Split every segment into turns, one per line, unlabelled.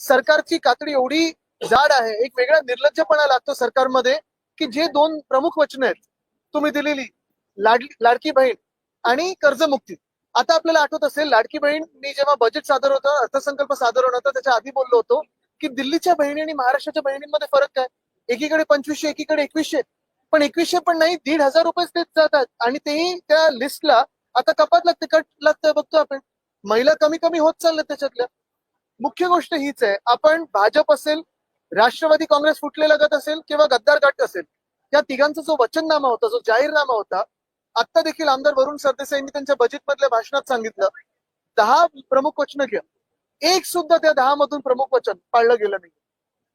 सरकारची कातडी एवढी जाड आहे एक वेगळा निर्लज्जपणा लागतो सरकारमध्ये की जे दोन प्रमुख वचन आहेत तुम्ही दिलेली लाड लाडकी बहीण आणि कर्जमुक्ती. आता आपल्याला आठवत असेल लाडकी बहीण मी जेव्हा बजेट सादर होतं अर्थसंकल्प सादर होणार होता त्याच्या आधी बोललो होतो की दिल्लीच्या बहिणी आणि महाराष्ट्राच्या बहिणींमध्ये फरक काय? एकीकडे पंचवीसशे एकीकडे एकवीसशे. पण एकवीसशे पण नाही दीड हजार रुपये देत जातात. आणि तेही त्या लिस्टला आता कपात लागते कट लागतं बघतो आपण. महिला कमी कमी होत चालल्या त्याच्यातल्या. मुख्य गोष्ट हीच आहे. आपण भाजप असेल राष्ट्रवादी काँग्रेस फुटलेला गट असेल किंवा गद्दार गट असेल या तिघांचा जो वचननामा होता जो जाहीरनामा होता आता देखील आमदार वरुण सरदेसाई यांनी त्यांच्या बजेट मधल्या भाषणात सांगितलं दहा प्रमुख वचनं घ्या. एक सुद्धा त्या दहा मधून प्रमुख वचन पाळलं गेलं नाही.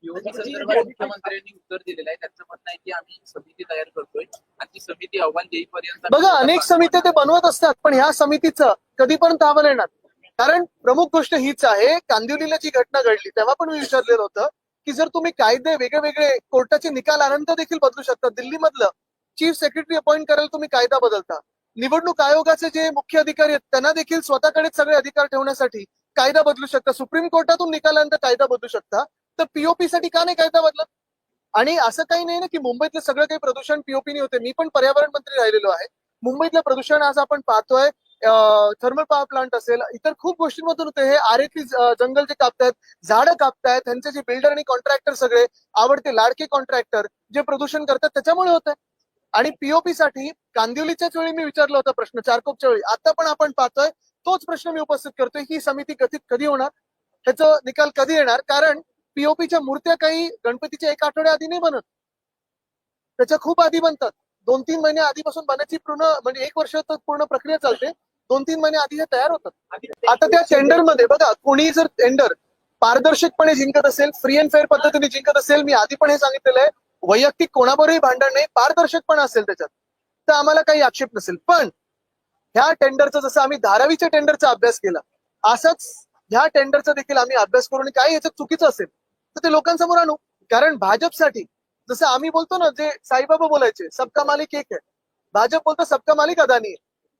मुख्यमंत्र्यांनी उत्तर दिलेलं आहे. त्यांचं म्हणणं आहे की आम्ही समिती तयार करतोय आणि ती समिती अहवाल देईपर्यंत
बघा अनेक समित्या ते बनवत असतात पण ह्या समितीचं कधीपर्यंत अहवाल येणार? कारण प्रमुख गोष्ट हीच आहे कांदिवलीला जी घटना घडली तेव्हा पण मी विचारलेलं होतं की जर तुम्ही कायदे वेगळे वेगळे कोर्टाचे निकाल आल्यानंतर देखील बदलू शकता. दिल्लीमधलं चीफ सेक्रेटरी अपॉइंट करायला तुम्ही कायदा बदलता. निवडणूक आयोगाचे जे मुख्य अधिकारी आहेत त्यांना देखील स्वतःकडेच सगळे अधिकार ठेवण्यासाठी कायदा बदलू शकता. सुप्रीम कोर्टातून निकालानंतर कायदा बदलू शकता. तर पीओपी साठी का नाही कायदा बदलत? आणि असं काही नाही ना की मुंबईतलं सगळं काही प्रदूषण पीओपीने होते. मी पण पर्यावरण मंत्री राहिलेलो आहे. मुंबईतलं प्रदूषण आज आपण पाहतोय. थर्मल पॉवर प्लांट असेल इतर खूप गोष्टींमधून होते. हे आरेतली जंगल जे कापतायत झाडं कापतायत त्यांचे जे बिल्डर आणि कॉन्ट्रॅक्टर सगळे आवडते लाडके कॉन्ट्रॅक्टर जे प्रदूषण करतात त्याच्यामुळे होत आणि पीओपी साठी कांदिवलीच्याच वेळी मी विचारला होता प्रश्न चारकोपच्या वेळी. आता पण आपण पाहतोय तोच प्रश्न मी उपस्थित करतोय. ही समिती कथित कधी होणार? ह्याचा निकाल कधी येणार? कारण पीओपीच्या मूर्त्या काही गणपतीच्या एक आठवड्या आधी नाही बनत. त्याच्या खूप आधी बनतात. दोन तीन महिने आधीपासून बनायची पूर्ण म्हणजे एक वर्ष तर पूर्ण प्रक्रिया चालते. दोन तीन महिने आधी हे तयार होतात. आता त्या टेंडरमध्ये बघा कोणी जर टेंडर पारदर्शकपणे जिंकत असेल फ्री अँड फेअर पद्धतीने जिंकत असेल मी आधी पण हे सांगितलेलं आहे वैयक्तिक कोणाबरोबरही भांडण नाही पारदर्शकपणा असेल त्याच्यात तर आम्हाला काही आक्षेप नसेल. पण ह्या टेंडरचा जसं आम्ही धारावीच्या टेंडरचा अभ्यास केला असंच ह्या टेंडरचा देखील आम्ही अभ्यास करू आणि काही याच्यात चुकीचं असेल तर ते लोकांसमोर आणू. कारण भाजपसाठी जसं आम्ही बोलतो ना जे साईबाबा बोलायचे सबका मालिक एक आहे. भाजप बोलतो सबका मालिक अदानी आहे.